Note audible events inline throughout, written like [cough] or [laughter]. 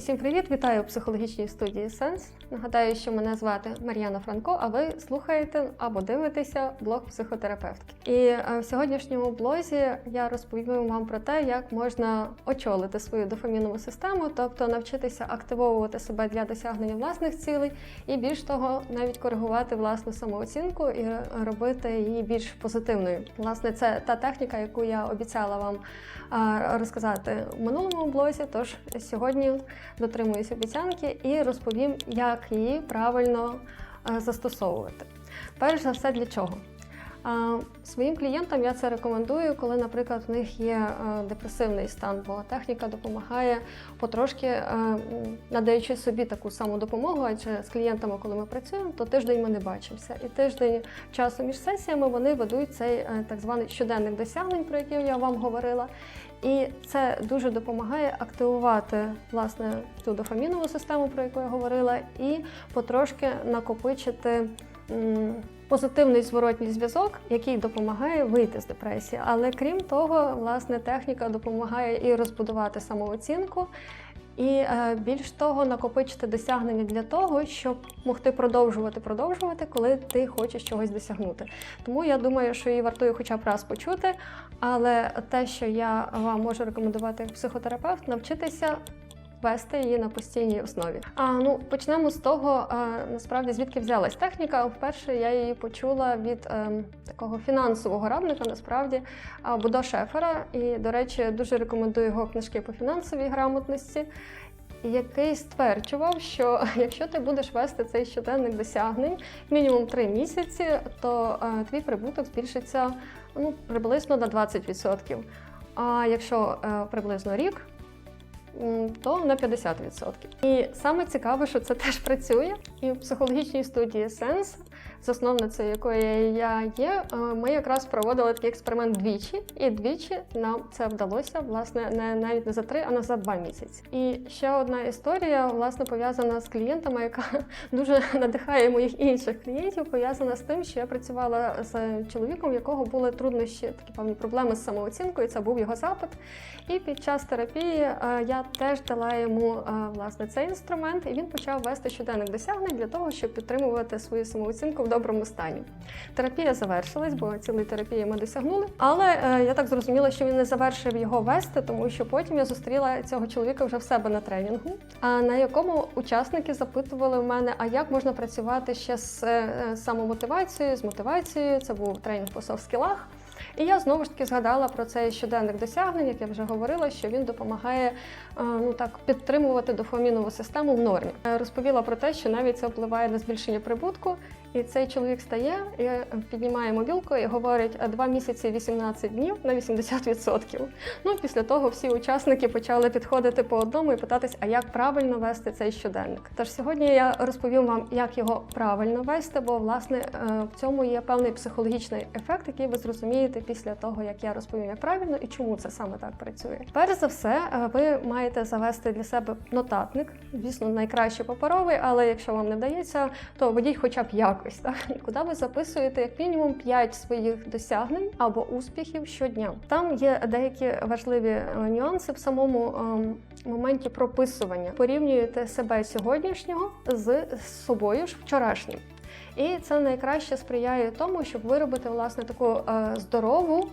Усім привіт! Вітаю у психологічній студії Сенс. Нагадаю, що мене звати Мар'яна Франко, а ви слухаєте або дивитеся блог психотерапевтки. І е, в сьогоднішньому блозі я розповім вам про те, як можна очолити свою дофамінову систему, тобто навчитися активовувати себе для досягнення власних цілей, і більш того, навіть коригувати власну самооцінку і робити її більш позитивною. Власне, це та техніка, яку я обіцяла вам розказати в минулому блозі. Тож сьогодні дотримуюсь обіцянки і розповім, як її правильно е, застосовувати. Перш за все, для чого? Своїм клієнтам я це рекомендую, коли, наприклад, в них є е, депресивний стан, бо техніка допомагає потрошки е, надаючи собі таку саму допомогу, адже з клієнтами, коли ми працюємо, то тиждень ми не бачимося. І тиждень часу між сесіями вони ведуть цей е, так званий щоденник досягнень, про який я вам говорила. І це дуже допомагає активувати власне цю дофамінову систему, про яку я говорила, і потрошки накопичити позитивний зворотній зв'язок, який допомагає вийти з депресії. Але крім того, власне, техніка допомагає і розбудувати самооцінку. І е, більш того, накопичити досягнення для того, щоб могти продовжувати продовжувати, коли ти хочеш чогось досягнути. Тому я думаю, що її вартує хоча б раз почути. Але те, що я вам можу рекомендувати як психотерапевт, навчитися вести її на постійній основі. А ну почнемо з того, а, насправді звідки взялась техніка. Вперше я її почула від ем, такого фінансового радника, насправді а, Будо Шефера. І, до речі, дуже рекомендую його книжки по фінансовій грамотності. Який стверджував, що [laughs] якщо ти будеш вести цей щоденник досягнень мінімум 3 місяці, то е, твій прибуток збільшиться ну, приблизно на 20%. А якщо е, приблизно рік, то на 50%. І саме цікаве, що це теж працює. І в психологічній студії Сенс, засновницею якої я є, е, ми якраз проводили такий експеримент двічі, і двічі нам це вдалося, власне, не навіть не за три, а на за два місяці. І ще одна історія, власне, пов'язана з клієнтами, яка [laughs] дуже надихає моїх інших клієнтів, пов'язана з тим, що я працювала з чоловіком, у якого були труднощі, такі певні проблеми з самооцінкою. Це був його запит. І під час терапії е, я теж дала йому е, власне цей інструмент, і він почав вести щоденник досягнень для того, щоб підтримувати свою самооцінку в доброму стані. Терапія завершилась, бо цілої терапії ми досягнули. Але е, я так зрозуміла, що він не завершив його вести, тому що потім я зустріла цього чоловіка вже в себе на тренінгу, а на якому учасники запитували в мене, а як можна працювати ще з е, самомотивацією, з мотивацією. Це був тренінг по софт-скілах. І я знову ж таки згадала про цей щоденник досягнень, як я вже говорила, що він допомагає е, ну так підтримувати дофамінову систему в нормі. Е, Розповіла про те, що навіть це впливає на збільшення прибутку. І цей чоловік стає піднімає мобілку і говорить «А два місяці 18 днів на 80%. Ну після того всі учасники почали підходити по одному і питатись, а як правильно вести цей щоденник. Тож сьогодні я розповім вам, як його правильно вести, бо власне е, в цьому є певний психологічний ефект, який ви зрозумієте після того, як я розповім, як правильно і чому це саме так працює. Перш за все, е, ви маєте завести для себе нотатник, звісно, найкраще паперовий, але якщо вам не вдається, то ведіть хоча б якось, так? куди ви записуєте як мінімум 5 своїх досягнень або успіхів щодня. Там є деякі важливі е, нюанси в самому ем, моменті прописування. Порівнюєте себе сьогоднішнього з собою ж вчорашнім. І це найкраще сприяє тому, щоб виробити власне таку е, здорову.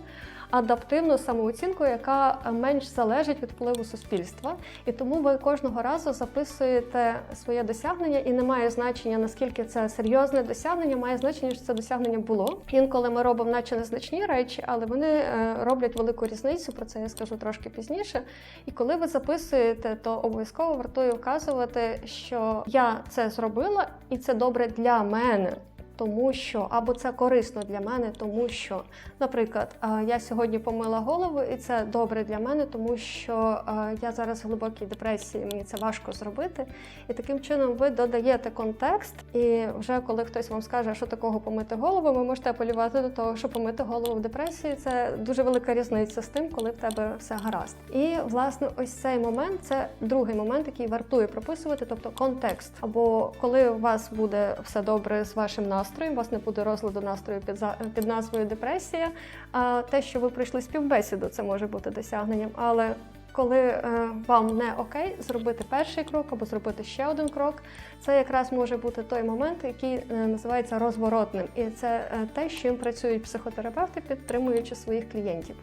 Адаптивну самооцінку, яка менш залежить від впливу суспільства, і тому ви кожного разу записуєте своє досягнення, і не має значення наскільки це серйозне досягнення, має значення, що це досягнення було. Інколи ми робимо, наче незначні речі, але вони е, роблять велику різницю. Про це я скажу трошки пізніше. І коли ви записуєте, то обов'язково вартує вказувати, що я це зробила, і це добре для мене. Тому що або це корисно для мене, тому що, наприклад, е, я сьогодні помила голову, і це добре для мене, тому що е, я зараз в глибокій депресії, мені це важко зробити. І таким чином ви додаєте контекст, і вже коли хтось вам скаже, що такого помити голову, ви можете апелювати до того, що помити голову в депресії це дуже велика різниця з тим, коли в тебе все гаразд. І власне, ось цей момент це другий момент, який вартує прописувати, тобто контекст. Або коли у вас буде все добре з вашим настроєм, у вас не буде розладу настрою під під назвою депресія. А те, що ви пройшли співбесіду, це може бути досягненням. Але коли е, вам не окей, зробити перший крок або зробити ще один крок. Це якраз може бути той момент, який е, називається розворотним. І це е, те, з чим працюють психотерапевти, підтримуючи своїх клієнтів.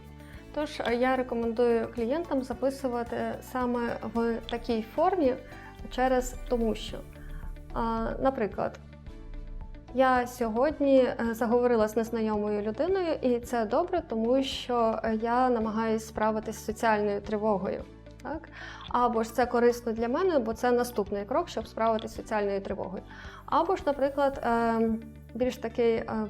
Тож я рекомендую клієнтам записувати саме в такій формі через тому, що, наприклад, я сьогодні е, заговорила з незнайомою людиною, і це добре, тому що е, я намагаюся справитися з соціальною тривогою. Так? Або ж це корисно для мене, бо це наступний крок, щоб справитися з соціальною тривогою. Або ж, наприклад, е, більш такий е,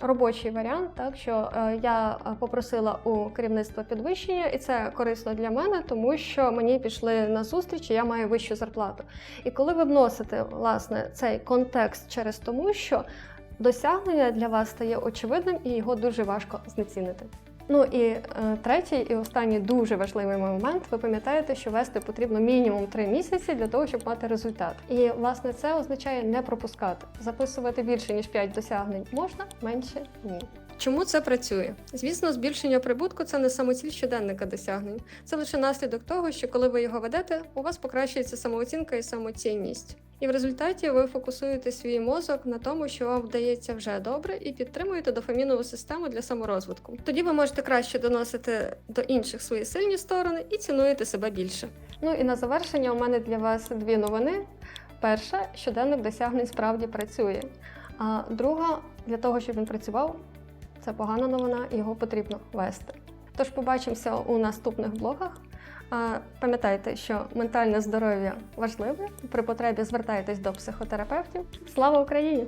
робочий варіант, так що е, я е, попросила у керівництва підвищення, і це корисно для мене, тому що мені пішли на зустріч, і я маю вищу зарплату. І коли ви вносите власне цей контекст через тому, що досягнення для вас стає очевидним і його дуже важко знецінити. Ну і е, третій і останній дуже важливий момент. Ви пам'ятаєте, що вести потрібно мінімум 3 місяці для того, щоб мати результат. І власне це означає не пропускати, записувати більше ніж 5 досягнень можна, менше ні. Чому це працює? Звісно, збільшення прибутку це не самоціль щоденника досягнень. Це лише наслідок того, що коли ви його ведете, у вас покращується самооцінка і самоцінність. І в результаті ви фокусуєте свій мозок на тому, що вам вдається вже добре, і підтримуєте дофамінову систему для саморозвитку. Тоді ви можете краще доносити до інших свої сильні сторони і цінуєте себе більше. Ну і на завершення у мене для вас дві новини. Перша, щоденник досягнень справді працює. А друга, для того, щоб він працював, це погана новина, його потрібно вести. Тож побачимося у наступних блогах. Пам'ятайте, що ментальне здоров'я важливе. При потребі звертайтесь до психотерапевтів. Слава Україні!